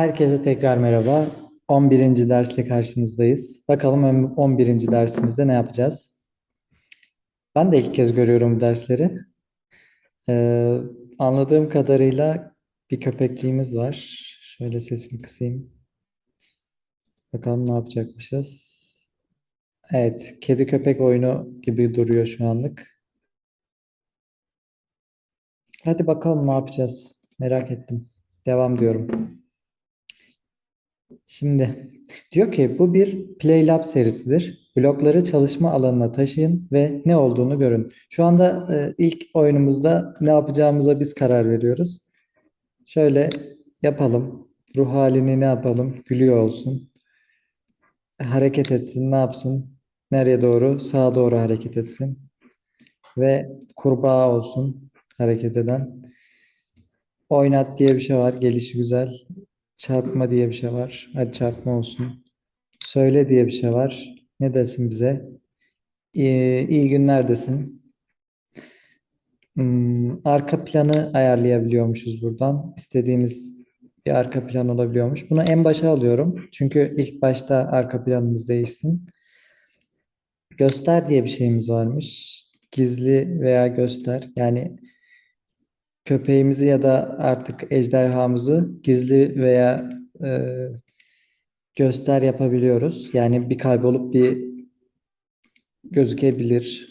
Herkese tekrar merhaba. 11. dersle karşınızdayız. Bakalım 11. dersimizde ne yapacağız? Ben de ilk kez görüyorum dersleri. Ee, anladığım kadarıyla bir köpekçiğimiz var. Şöyle sesini kısayım. Bakalım ne yapacakmışız. Evet, kedi köpek oyunu gibi duruyor şu anlık. Hadi bakalım ne yapacağız. Merak ettim. Devam diyorum. Şimdi diyor ki bu bir PlayLab serisidir. Blokları çalışma alanına taşıyın ve ne olduğunu görün. Şu anda e, ilk oyunumuzda ne yapacağımıza biz karar veriyoruz. Şöyle yapalım. Ruh halini ne yapalım? Gülüyor olsun. Hareket etsin, ne yapsın? Nereye doğru? Sağa doğru hareket etsin. Ve kurbağa olsun hareket eden. Oynat diye bir şey var. Gelişi güzel. Çarpma diye bir şey var. Hadi çarpma olsun. Söyle diye bir şey var. Ne desin bize? İyi, iyi günler desin. Hmm, arka planı ayarlayabiliyormuşuz buradan. İstediğimiz bir arka plan olabiliyormuş. Bunu en başa alıyorum. Çünkü ilk başta arka planımız değişsin. Göster diye bir şeyimiz varmış. Gizli veya göster. Yani köpeğimizi ya da artık ejderhamızı gizli veya e, göster yapabiliyoruz. Yani bir kaybolup bir gözükebilir.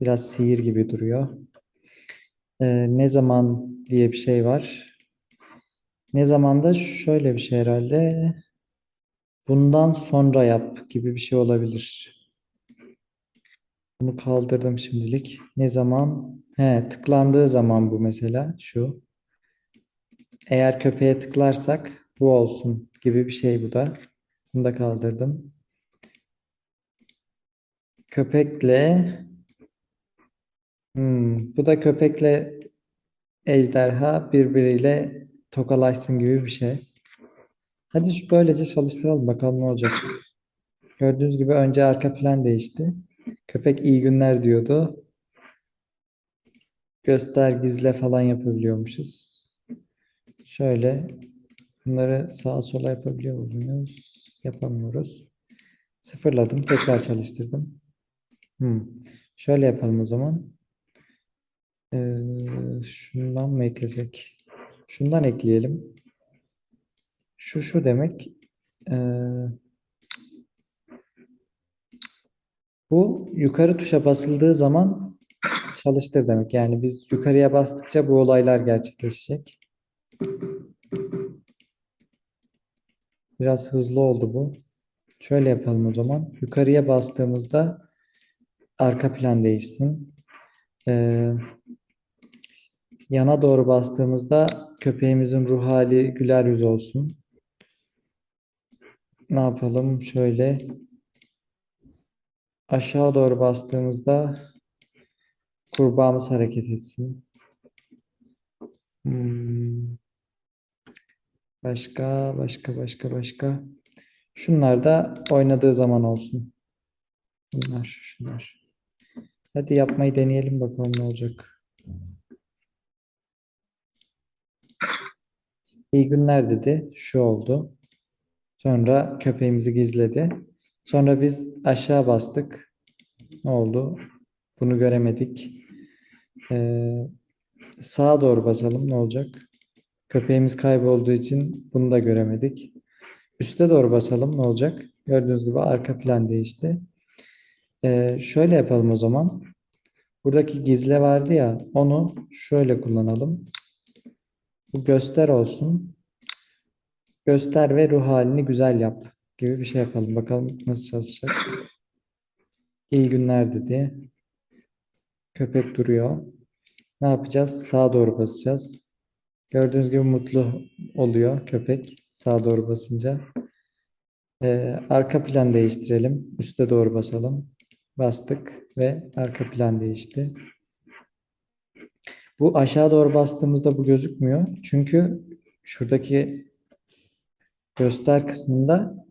Biraz sihir gibi duruyor. E, ne zaman diye bir şey var. Ne zaman da şöyle bir şey herhalde. Bundan sonra yap gibi bir şey olabilir. Bunu kaldırdım şimdilik. Ne zaman? He, tıklandığı zaman bu mesela şu. Eğer köpeğe tıklarsak bu olsun gibi bir şey bu da. Bunu da kaldırdım. Köpekle hmm, bu da köpekle ejderha birbiriyle tokalaşsın gibi bir şey. Hadi şu böylece çalıştıralım bakalım ne olacak. Gördüğünüz gibi önce arka plan değişti. Köpek iyi günler diyordu. Göster gizle falan yapabiliyormuşuz. Şöyle bunları sağa sola yapabiliyor muyuz? Yapamıyoruz. Sıfırladım. Tekrar çalıştırdım. Hmm. Şöyle yapalım o zaman. Ee, şundan mı eklesek? Şundan ekleyelim. Şu şu demek. Ee, bu yukarı tuşa basıldığı zaman çalıştır demek. Yani biz yukarıya bastıkça bu olaylar gerçekleşecek. Biraz hızlı oldu bu. Şöyle yapalım o zaman. Yukarıya bastığımızda arka plan değişsin. Ee, yana doğru bastığımızda köpeğimizin ruh hali güler yüz olsun. Ne yapalım? Şöyle aşağı doğru bastığımızda kurbağamız hareket etsin. Hmm. Başka, başka, başka, başka. Şunlar da oynadığı zaman olsun. Bunlar, şunlar. Hadi yapmayı deneyelim bakalım ne olacak. İyi günler dedi. Şu oldu. Sonra köpeğimizi gizledi. Sonra biz aşağı bastık. Ne oldu? Bunu göremedik. Ee, sağa doğru basalım. Ne olacak? Köpeğimiz kaybolduğu için bunu da göremedik. Üste doğru basalım. Ne olacak? Gördüğünüz gibi arka plan değişti. Ee, şöyle yapalım o zaman. Buradaki gizle vardı ya. Onu şöyle kullanalım. Bu göster olsun. Göster ve ruh halini güzel yap gibi bir şey yapalım. Bakalım nasıl çalışacak. İyi günler dedi. Köpek duruyor. Ne yapacağız? Sağa doğru basacağız. Gördüğünüz gibi mutlu oluyor köpek sağa doğru basınca. Ee, arka plan değiştirelim. Üste doğru basalım. Bastık ve arka plan değişti. Bu aşağı doğru bastığımızda bu gözükmüyor. Çünkü şuradaki göster kısmında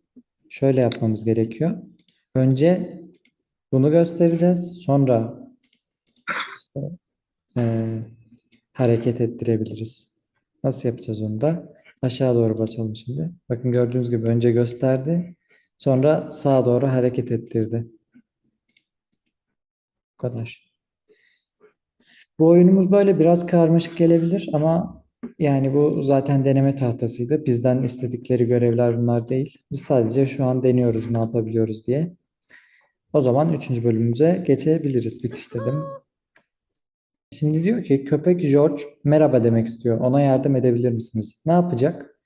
şöyle yapmamız gerekiyor. Önce bunu göstereceğiz. Sonra işte, e, hareket ettirebiliriz. Nasıl yapacağız onu da? Aşağı doğru basalım şimdi. Bakın gördüğünüz gibi önce gösterdi. Sonra sağa doğru hareket ettirdi. Bu kadar. Bu oyunumuz böyle biraz karmaşık gelebilir ama yani bu zaten deneme tahtasıydı. Bizden istedikleri görevler bunlar değil. Biz sadece şu an deniyoruz ne yapabiliyoruz diye. O zaman üçüncü bölümümüze geçebiliriz. Bitiş dedim. Şimdi diyor ki köpek George merhaba demek istiyor. Ona yardım edebilir misiniz? Ne yapacak?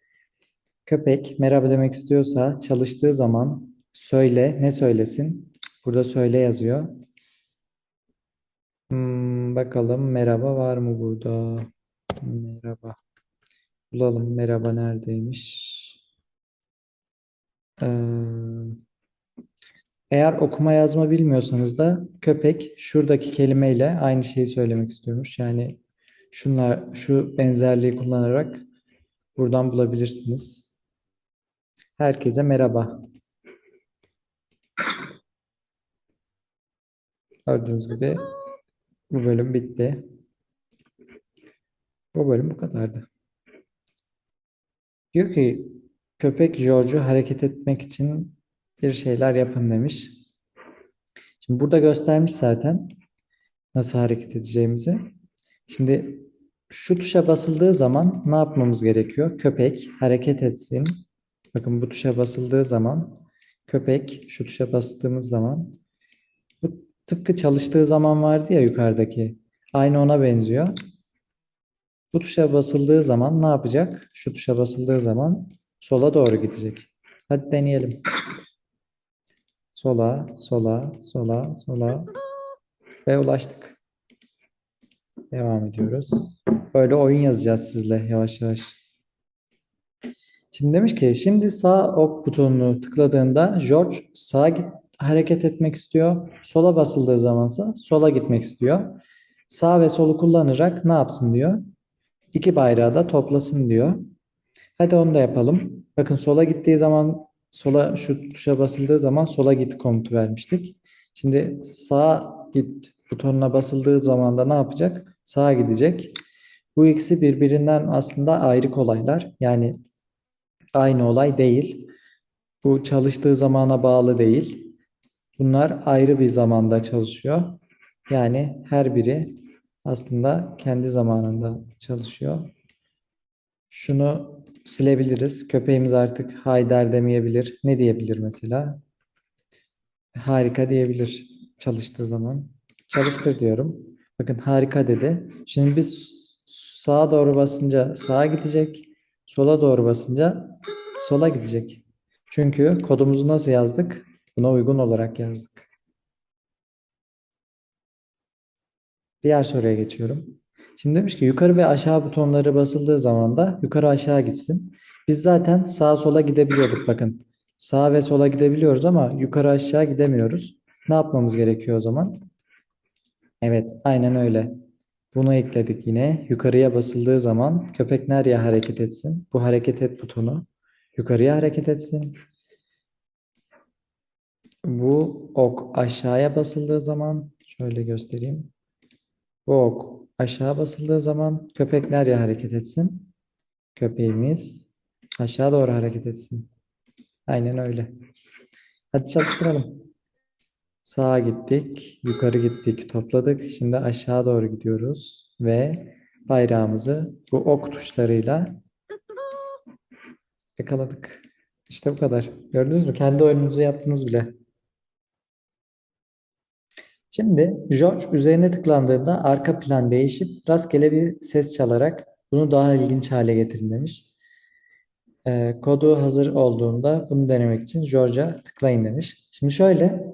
Köpek merhaba demek istiyorsa çalıştığı zaman söyle ne söylesin? Burada söyle yazıyor. Hmm, bakalım merhaba var mı burada? Merhaba. Bulalım merhaba neredeymiş? Ee, eğer okuma yazma bilmiyorsanız da köpek şuradaki kelimeyle aynı şeyi söylemek istiyormuş. Yani şunlar şu benzerliği kullanarak buradan bulabilirsiniz. Herkese merhaba. Gördüğünüz gibi bu bölüm bitti. Bu bölüm bu kadardı. Diyor ki köpek George'u hareket etmek için bir şeyler yapın demiş. Şimdi burada göstermiş zaten nasıl hareket edeceğimizi. Şimdi şu tuşa basıldığı zaman ne yapmamız gerekiyor? Köpek hareket etsin. Bakın bu tuşa basıldığı zaman köpek şu tuşa bastığımız zaman bu tıpkı çalıştığı zaman vardı ya yukarıdaki. Aynı ona benziyor. Bu tuşa basıldığı zaman ne yapacak? Şu tuşa basıldığı zaman sola doğru gidecek. Hadi deneyelim. Sola, sola, sola, sola ve ulaştık. Devam ediyoruz. Böyle oyun yazacağız sizle yavaş yavaş. Şimdi demiş ki şimdi sağ ok butonunu tıkladığında George sağa git, hareket etmek istiyor. Sola basıldığı zamansa sola gitmek istiyor. Sağ ve solu kullanarak ne yapsın diyor. İki bayrağı da toplasın diyor. Hadi onu da yapalım. Bakın sola gittiği zaman sola şu tuşa basıldığı zaman sola git komutu vermiştik. Şimdi sağa git butonuna basıldığı zaman da ne yapacak? Sağa gidecek. Bu ikisi birbirinden aslında ayrı olaylar. Yani aynı olay değil. Bu çalıştığı zamana bağlı değil. Bunlar ayrı bir zamanda çalışıyor. Yani her biri aslında kendi zamanında çalışıyor. Şunu silebiliriz. Köpeğimiz artık Haydar demeyebilir. Ne diyebilir mesela? Harika diyebilir çalıştığı zaman. Çalıştır diyorum. Bakın harika dedi. Şimdi biz sağa doğru basınca sağa gidecek. Sola doğru basınca sola gidecek. Çünkü kodumuzu nasıl yazdık? Buna uygun olarak yazdık. Diğer soruya geçiyorum. Şimdi demiş ki yukarı ve aşağı butonları basıldığı zaman da yukarı aşağı gitsin. Biz zaten sağa sola gidebiliyorduk bakın. Sağa ve sola gidebiliyoruz ama yukarı aşağı gidemiyoruz. Ne yapmamız gerekiyor o zaman? Evet, aynen öyle. Bunu ekledik yine. Yukarıya basıldığı zaman köpek nereye hareket etsin? Bu hareket et butonu yukarıya hareket etsin. Bu ok aşağıya basıldığı zaman şöyle göstereyim. Ok aşağı basıldığı zaman köpek nereye hareket etsin? Köpeğimiz aşağı doğru hareket etsin. Aynen öyle. Hadi çalıştıralım. Sağa gittik, yukarı gittik, topladık. Şimdi aşağı doğru gidiyoruz ve bayrağımızı bu ok tuşlarıyla yakaladık. İşte bu kadar. Gördünüz mü? Kendi oyununuzu yaptınız bile. Şimdi George üzerine tıklandığında arka plan değişip rastgele bir ses çalarak bunu daha ilginç hale getirin demiş. Ee, kodu hazır olduğunda bunu denemek için George'a tıklayın demiş. Şimdi şöyle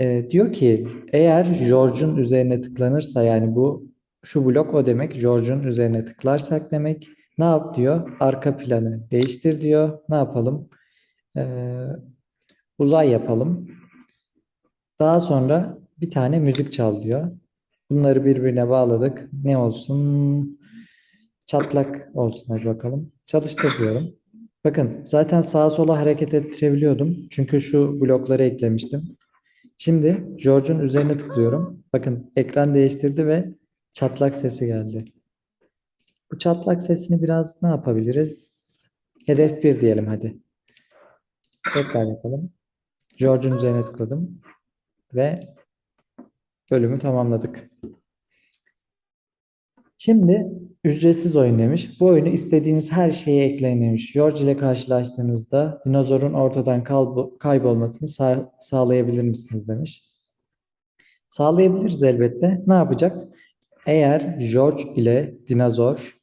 e, diyor ki eğer George'un üzerine tıklanırsa yani bu şu blok o demek. George'un üzerine tıklarsak demek. Ne yap diyor? Arka planı değiştir diyor. Ne yapalım? Ee, uzay yapalım. Daha sonra bir tane müzik çal diyor. Bunları birbirine bağladık. Ne olsun? Çatlak olsun hadi bakalım. Çalıştır diyorum. Bakın zaten sağa sola hareket ettirebiliyordum. Çünkü şu blokları eklemiştim. Şimdi George'un üzerine tıklıyorum. Bakın ekran değiştirdi ve çatlak sesi geldi. Bu çatlak sesini biraz ne yapabiliriz? Hedef 1 diyelim hadi. Tekrar yapalım. George'un üzerine tıkladım. Ve bölümü tamamladık. Şimdi ücretsiz oyun demiş. Bu oyunu istediğiniz her şeye ekleyin demiş. George ile karşılaştığınızda dinozorun ortadan kaybolmasını sağ- sağlayabilir misiniz demiş. Sağlayabiliriz elbette. Ne yapacak? Eğer George ile dinozor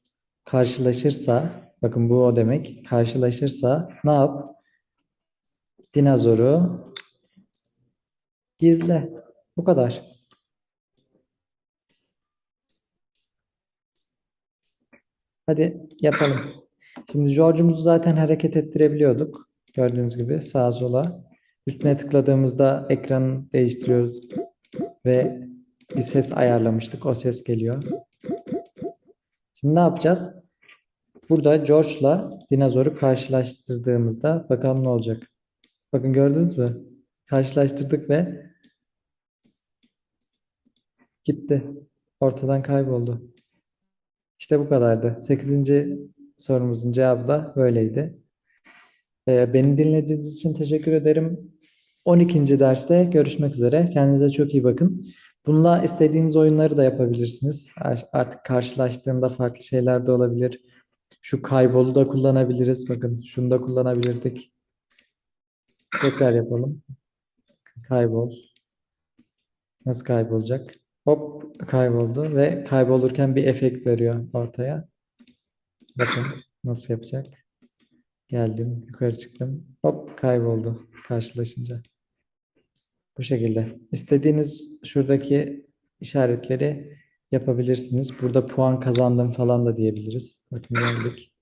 karşılaşırsa, bakın bu o demek, karşılaşırsa ne yap? Dinozoru gizle. Bu kadar. Hadi yapalım. Şimdi George'umuzu zaten hareket ettirebiliyorduk. Gördüğünüz gibi sağa sola. Üstüne tıkladığımızda ekranı değiştiriyoruz ve bir ses ayarlamıştık. O ses geliyor. Şimdi ne yapacağız? Burada George'la dinozoru karşılaştırdığımızda bakalım ne olacak. Bakın gördünüz mü? Karşılaştırdık ve gitti. Ortadan kayboldu. İşte bu kadardı. 8. sorumuzun cevabı da böyleydi. Ee, beni dinlediğiniz için teşekkür ederim. 12. derste görüşmek üzere. Kendinize çok iyi bakın. Bununla istediğiniz oyunları da yapabilirsiniz. Ar- Artık karşılaştığında farklı şeyler de olabilir. Şu kaybolu da kullanabiliriz. Bakın şunu da kullanabilirdik. Tekrar yapalım. Kaybol. Nasıl kaybolacak? Hop kayboldu ve kaybolurken bir efekt veriyor ortaya. Bakın nasıl yapacak. Geldim, yukarı çıktım. Hop kayboldu karşılaşınca. Bu şekilde. İstediğiniz şuradaki işaretleri yapabilirsiniz. Burada puan kazandım falan da diyebiliriz. Bakın geldik.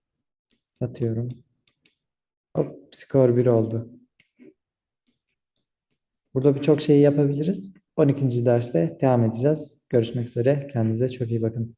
Atıyorum. Hop skor 1 oldu. Burada birçok şeyi yapabiliriz. 12. derste devam edeceğiz. Görüşmek üzere. Kendinize çok iyi bakın.